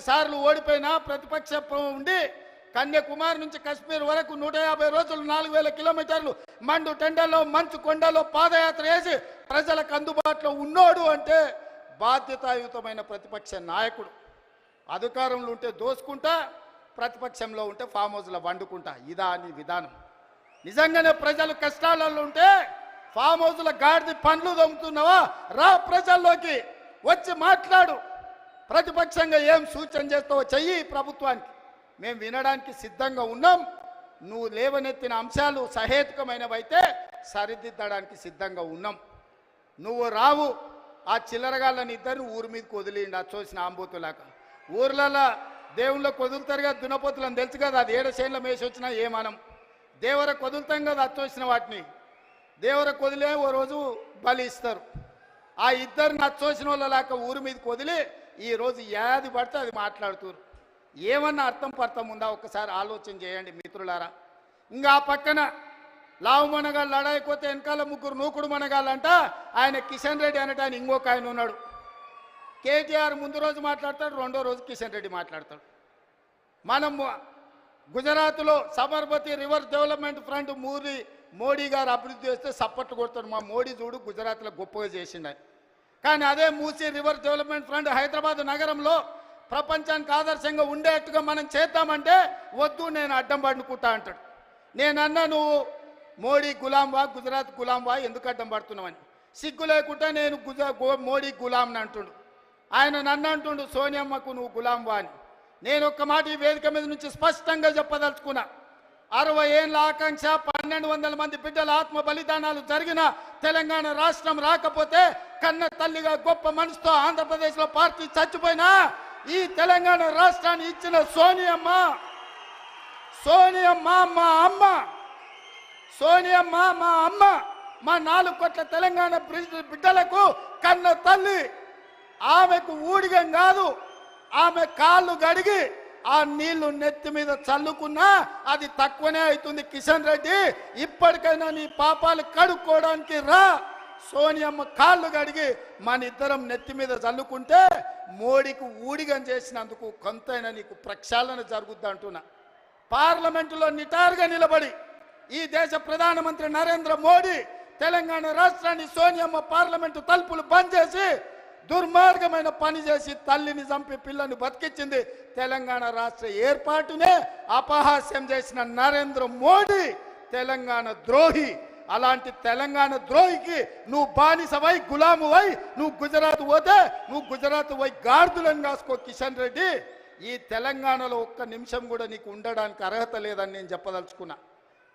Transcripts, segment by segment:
మూడు సార్లు ఓడిపోయినా ప్రతిపక్ష ఉండి కన్యాకుమారి నుంచి కశ్మీర్ వరకు నూట యాభై రోజులు నాలుగు వేల కిలోమీటర్లు మండు టెండలో మంచు కొండలో పాదయాత్ర చేసి ప్రజలకు అందుబాటులో ఉన్నోడు అంటే బాధ్యతాయుతమైన ప్రతిపక్ష నాయకుడు. అధికారంలో ఉంటే దోసుకుంటా ప్రతిపక్షంలో ఉంటే ఫామ్ హౌస్లో వండుకుంటా. ఇదా అని విధానం. నిజంగానే ప్రజలు కష్టాలలో ఉంటే ఫామ్ హౌస్ల గాడిది పండ్లు దొంగతున్నావా రా ప్రజల్లోకి వచ్చి మాట్లాడు. ప్రతిపక్షంగా ఏం సూచన చేస్తావో చెయ్యి ప్రభుత్వానికి. మేము వినడానికి సిద్ధంగా ఉన్నాం. నువ్వు లేవనెత్తిన అంశాలు సహేతుకమైనవైతే సరిదిద్దడానికి సిద్ధంగా ఉన్నాం. నువ్వు రావు. ఆ చిల్లరగాళ్ళని ఇద్దరు ఊరి మీదకి వదిలిండి ఆ చూసిన ఆంబోతులాక ఊర్లలో దేవుళ్ళ వదులుతారు కదా దునపోతులని తెలుసు కదా. అది ఏడు చేనుల మేసి వచ్చినా ఏమనం దేవరకు వదులుతాం కదా అచ్చొచ్చిన వాటిని. దేవరకు వదిలే ఓ రోజు బలి ఇస్తారు. ఆ ఇద్దరిని అచ్చోసిన వాళ్ళలాక ఊరి మీదకి వదిలి ఈరోజు ఏది పడితే అది మాట్లాడుతున్నారు ఏమన్నా అర్థం పర్థం ఉందా? ఒక్కసారి ఆలోచన చేయండి మిత్రులారా. ఇంకా ఆ పక్కన లావు మనగాళ్ళు లడాయిపోతే వెనకాల ముగ్గురు నూకుడు మనగాళ్ళంట. ఆయన కిషన్ రెడ్డి అనేట ఆయన ఇంకొక ఆయన ఉన్నాడు. కేటీఆర్ ముందు రోజు మాట్లాడతాడు రెండో రోజు కిషన్ రెడ్డి మాట్లాడతాడు. మనం గుజరాత్లో Sabarmati river development front Modi Modi garu అభివృద్ధి చేస్తే సపోర్ట్ కొడతాడు. మా మోడీ చూడు గుజరాత్లో గొప్పగా చేసిండని కానీ అదే Musi river development front Hyderabad నగరంలో ప్రపంచానికి ఆదర్శంగా ఉండేట్టుగా మనం చేద్దామంటే వద్దు నేను అడ్డం పడుకుంటా అంటాడు. నేనన్నా నువ్వు మోడీ గులాంవా గుజరాత్ గులాంవా ఎందుకు అడ్డం పడుతున్నావని. సిగ్గు లేకుండా నేను గుజ గో- మోడీ గులాంని అంటుండు. ఆయన నన్ను అంటుండు సోనియమ్మకు నువ్వు గులాం వా అని. నేను ఒక్క మాట ఈ వేదిక మీద నుంచి స్పష్టంగా చెప్పదలుచుకున్నా. అరవై ఏళ్ళ ఆకాంక్ష పన్నెండు వందల మంది బిడ్డల ఆత్మ బలిదానాలు జరిగిన తెలంగాణ రాష్ట్రం రాకపోతే కన్న తల్లిగా గొప్ప మనసుతో ఆంధ్రప్రదేశ్లో పార్టీ చచ్చిపోయినా ఈ తెలంగాణ రాష్ట్రాన్ని ఇచ్చిన సోనియమ్మ. సోనియమ్మ మా అమ్మ. సోనియమ్మ మా అమ్మ. మా నాలుగు కోట్ల తెలంగాణ బిడ్డలకు కన్న తల్లి. ఆమెకు ఊడిగం కాదు. ఆమె కాళ్ళు గడిగి ఆ నీళ్ళు నెత్తి మీద చల్లుకున్నా అది తక్కువనే అవుతుంది. కిషన్ రెడ్డి ఇప్పటికైనా నీ పాపాలు కడుక్కోవడానికి రా. సోనియమ్మ కాళ్ళు కడిగి మన ఇద్దరం నెత్తి మీద చల్లుకుంటే మోడీకి ఊడిగం చేసినందుకు కొంతైనా నీకు ప్రక్షాళన జరుగుద్ది అంటున్నా. పార్లమెంటులో నిటారుగా నిలబడి ఈ దేశ ప్రధానమంత్రి నరేంద్ర మోడీ తెలంగాణ రాష్ట్రాన్ని సోనియమ్మ పార్లమెంటు తలుపులు బంద్ చేసి దుర్మార్గమైన పని చేసి తల్లిని చంపి పిల్లని బతికించింది తెలంగాణ రాష్ట్ర ఏర్పాటునే అపహాస్యం చేసిన నరేంద్ర మోడీ తెలంగాణ ద్రోహి. అలాంటి తెలంగాణ ద్రోహికి నువ్వు బానిసవై గులామువై నువ్వు గుజరాత్ పోతే నువ్వు గుజరాత్ పోయి గాడిదలను కాసుకో కిషన్ రెడ్డి. ఈ తెలంగాణలో ఒక్క నిమిషం కూడా నీకు ఉండడానికి అర్హత లేదని నేను చెప్పదలుచుకున్నా.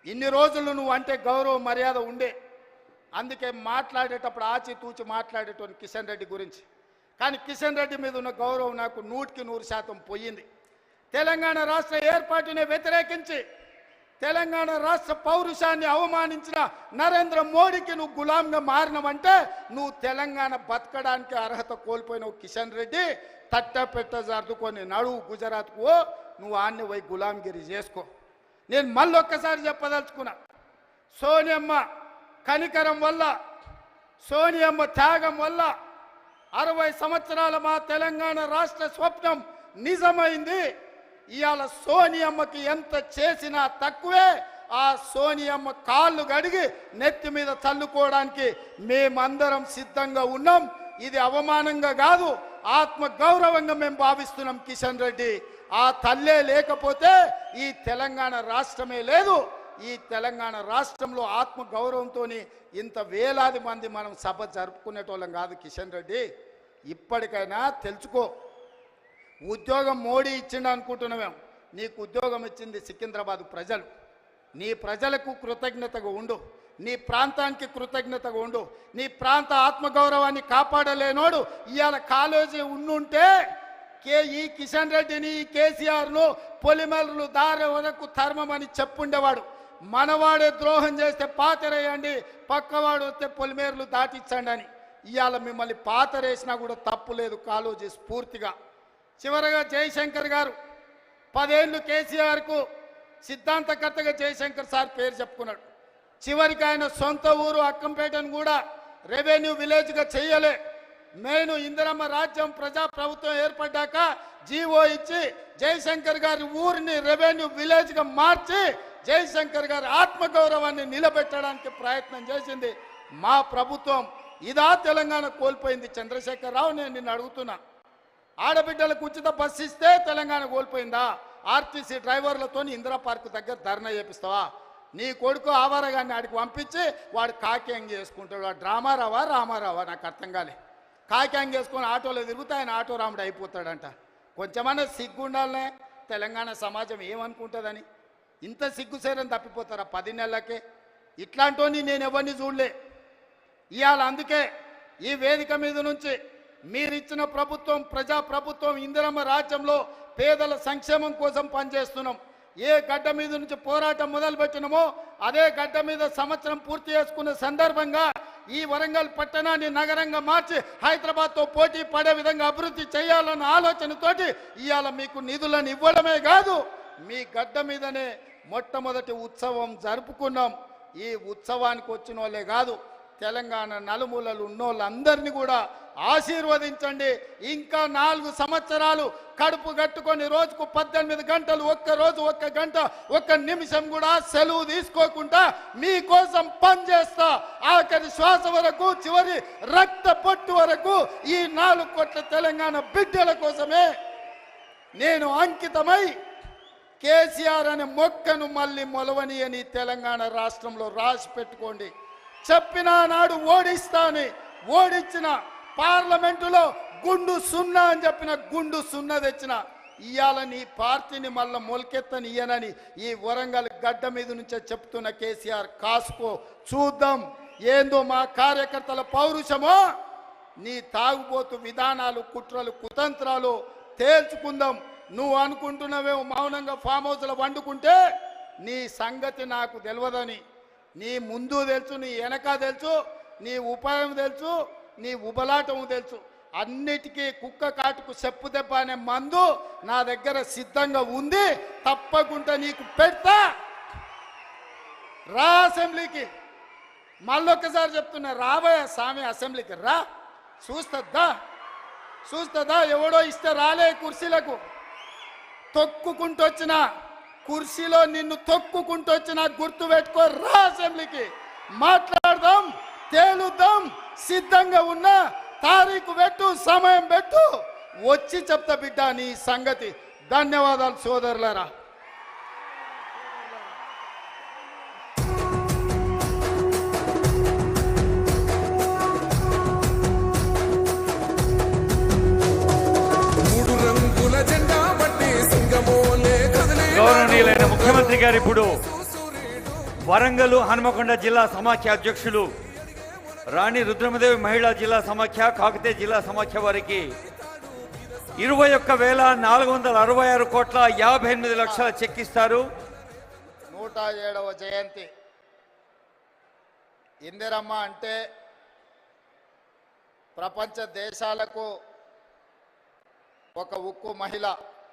ఇన్ని రోజులు నువ్వు అంటే గౌరవ మర్యాద ఉండే. అందుకే మాట్లాడేటప్పుడు ఆచితూచి మాట్లాడేటోని కిషన్ రెడ్డి గురించి. కానీ కిషన్ రెడ్డి మీద ఉన్న గౌరవం నాకు నూటికి నూరు శాతం పోయింది. తెలంగాణ రాష్ట్ర ఏర్పాటుని వ్యతిరేకించి తెలంగాణ రాష్ట్ర పౌరుషాన్ని అవమానించిన నరేంద్ర మోడీకి నువ్వు గులాంగా మారినవంటే నువ్వు తెలంగాణ బతకడానికి అర్హత కోల్పోయినవు కిషన్ రెడ్డి. తట్ట పెట్ట జరుదుకొని నడువు గుజరాత్కు ఓ, నువ్వు ఆన్ని పోయి గులాంగిరి చేసుకో. నేను మళ్ళొక్కసారి చెప్పదలుచుకున్నా సోనియమ్మ కనికరం వల్ల సోనియమ్మ త్యాగం వల్ల అరవై సంవత్సరాల మా తెలంగాణ రాష్ట్ర స్వప్నం నిజమైంది. ఇవాళ సోనియమ్మకి ఎంత చేసినా తక్కువే. ఆ సోనియమ్మ కాళ్ళు గడిగి నెత్తి మీద చల్లుకోవడానికి మేమందరం సిద్ధంగా ఉన్నాం. ఇది అవమానంగా కాదు ఆత్మ గౌరవంగా మేము భావిస్తున్నాం కిషన్ రెడ్డి. ఆ తల్లే లేకపోతే ఈ తెలంగాణ రాష్ట్రమే లేదు. ఈ తెలంగాణ రాష్ట్రంలో ఆత్మ గౌరవంతో ఇంత వేలాది మంది మనం సభ జరుపుకునేటోళ్ళం కాదు కిషన్ రెడ్డి. ఇప్పటికైనా తెలుసుకో. ఉద్యోగం మోడీ ఇచ్చిండు అనుకుంటున్నామేం నీకు ఉద్యోగం ఇచ్చింది సికింద్రాబాద్ ప్రజలు. నీ ప్రజలకు కృతజ్ఞతగా ఉండు. నీ ప్రాంతానికి కృతజ్ఞతగా ఉండు. నీ ప్రాంత ఆత్మగౌరవాన్ని కాపాడలేనోడు ఇవాళ కాలేజీ ఉండుంటే కే ఈ కిషన్ రెడ్డిని ఈ కేసీఆర్ను పొలిమేరలు దారి వరకు అని చెప్పుండేవాడు. మనవాడే ద్రోహం చేస్తే పాతరేయండి పక్కవాడు వస్తే పొలిమేర్లు దాటించండి అని. ఇవాళ మిమ్మల్ని పాతరేసినా కూడా తప్పు లేదు కాలోజీ స్ఫూర్తిగా చివరగా జయశంకర్ గారు పదేళ్ళు కేసీఆర్కు సిద్ధాంతకర్తగా జయశంకర్ సార్ పేరు చెప్పుకున్నాడు. చివరికి ఆయన సొంత ఊరు అక్కంపేటను కూడా రెవెన్యూ విలేజ్గా చేయలే. నేను ఇందిరమ్మ రాజ్యం ప్రజా ప్రభుత్వం ఏర్పడ్డాక జీవో ఇచ్చి జయశంకర్ గారి ఊరిని రెవెన్యూ విలేజ్గా మార్చి జయశంకర్ గారి ఆత్మగౌరవాన్ని నిలబెట్టడానికి ప్రయత్నం చేసింది మా ప్రభుత్వం. ఇదా తెలంగాణ కోల్పోయింది చంద్రశేఖరరావు నేను నిన్ను అడుగుతున్నా. ఆడబిడ్డలకు ఉచిత బస్సు ఇస్తే తెలంగాణ కోల్పోయిందా? ఆర్టీసీ డ్రైవర్లతో ఇందిరా పార్క్ దగ్గర ధర్నా చేపిస్తావా? నీ కొడుకు ఆవారగాన్ని ఆడికి పంపించి వాడు కాక్యాంగ్ చేసుకుంటాడు. వాడు డ్రామారావా రామారావా నాకు అర్థం కాలే. కాక్యాంగ్ చేసుకొని ఆటోలో తిరుగుతా ఆయన ఆటో రాముడు అయిపోతాడంట. కొంచెమన్నా సిగ్గుండాలనే. తెలంగాణ సమాజం ఏమనుకుంటుందని? ఇంత సిగ్గుసేరని తప్పిపోతారా? పది నెలలకే. ఇట్లాంటోని నేను ఎవరిని చూడలే. ఇవాళ అందుకే ఈ వేదిక మీద నుంచి మీరిచ్చిన ప్రభుత్వం ప్రజా ప్రభుత్వం ఇందిరమ్మ రాజ్యంలో పేదల సంక్షేమం కోసం పనిచేస్తున్నాం. ఏ గడ్డ మీద నుంచి పోరాటం మొదలుపెట్టినమో అదే గడ్డ మీద సంవత్సరం పూర్తి చేసుకున్న సందర్భంగా ఈ వరంగల్ పట్టణాన్ని నగరంగా మార్చి హైదరాబాద్తో పోటీ పడే విధంగా అభివృద్ధి చేయాలన్న ఆలోచనతోటి ఇవాళ మీకు నిధులను ఇవ్వడమే కాదు. మీ గడ్డ మీదనే మొట్టమొదటి ఉత్సవం జరుపుకున్నాం. ఈ ఉత్సవానికి వచ్చిన వాళ్ళే కాదు తెలంగాణ నలుమూలలు ఉన్నోళ్ళందరినీ కూడా ఆశీర్వదించండి. ఇంకా నాలుగు సంవత్సరాలు కడుపు కట్టుకొని రోజుకు పద్దెనిమిది గంటలు ఒక్క రోజు ఒక్క గంట ఒక్క నిమిషం కూడా సెలవు తీసుకోకుండా మీకోసం పనిచేస్తా ఆఖరి శ్వాస వరకు చివరి రక్త పొట్టు వరకు ఈ నాలుగు కోట్ల తెలంగాణ బిడ్డల కోసమే నేను అంకితమై కేసీఆర్ అనే మొక్కను మళ్ళీ మొలవని అని తెలంగాణ రాష్ట్రంలో రాసి పెట్టుకోండి. చెప్పిన నాడు ఓడిస్తాని ఓడించిన పార్లమెంటులో గుండు సున్నా అని చెప్పిన గుండు సున్నా తెచ్చిన ఇవాళ నీ పార్టీని మళ్ళీ మొలకెత్తని ఇయ్యనని ఈ వరంగల్ గడ్డ మీద నుంచే చెప్తున్న కేసీఆర్ కాసుకో చూద్దాం ఏందో మా కార్యకర్తల పౌరుషమో. నీ తాగుబోతు విధానాలు కుట్రలు కుతంత్రాలు తేల్చుకుందాం. నువ్వు అనుకుంటున్నావేమో మౌనంగా ఫామ్ హౌస్లో వండుకుంటే నీ సంగతి నాకు తెలియదని నీ ముందు తెలుసు నీ వెనక తెలుసు నీ ఉపాయం తెలుసు నీ ఉబలాటం తెలుసు. అన్నిటికీ కుక్క కాటుకు చెప్పు దెబ్బ అనే మందు నా దగ్గర సిద్ధంగా ఉంది. తప్పకుండా నీకు పెడతా. రా అసెంబ్లీకి. మళ్ళొక్కసారి చెప్తున్నా రాబోయే స్వామి అసెంబ్లీకి రా. చూస్తుందా చూస్తుందా ఎవడో ఇస్తే రాలే కుర్చీలకు. తొక్కుకుంటూ వచ్చిన కుర్చీలో నిన్ను తొక్కుకుంటూ వచ్చిన గుర్తు పెట్టుకో రా అసెంబ్లీకి. మాట్లాడదాం తేలుద్దాం సిద్ధంగా ఉన్నా తారీఖు పెట్టు సమయం పెట్టు. వచ్చి చెప్తా బిడ్డ నీ సంగతి. ధన్యవాదాలు సోదరులరా. గౌరవనీయులైన ముఖ్యమంత్రి గారు ఇప్పుడు వరంగల్ హనుమకొండ జిల్లా సమాఖ్య అధ్యక్షులు రాణి రుద్రమదేవి మహిళా జిల్లా సమాఖ్య కాకతీయ జిల్లా సమాఖ్య వారికి ఇరవై ఒక్క వేల నాలుగు వందల అరవై ఆరు కోట్ల యాభై ఎనిమిది లక్షల చెక్ ఇస్తారు. నూట ఏడవ జయంతి. ఇందిరమ్మ అంటే ప్రపంచ దేశాలకు ఒక ఉక్కు మహిళ.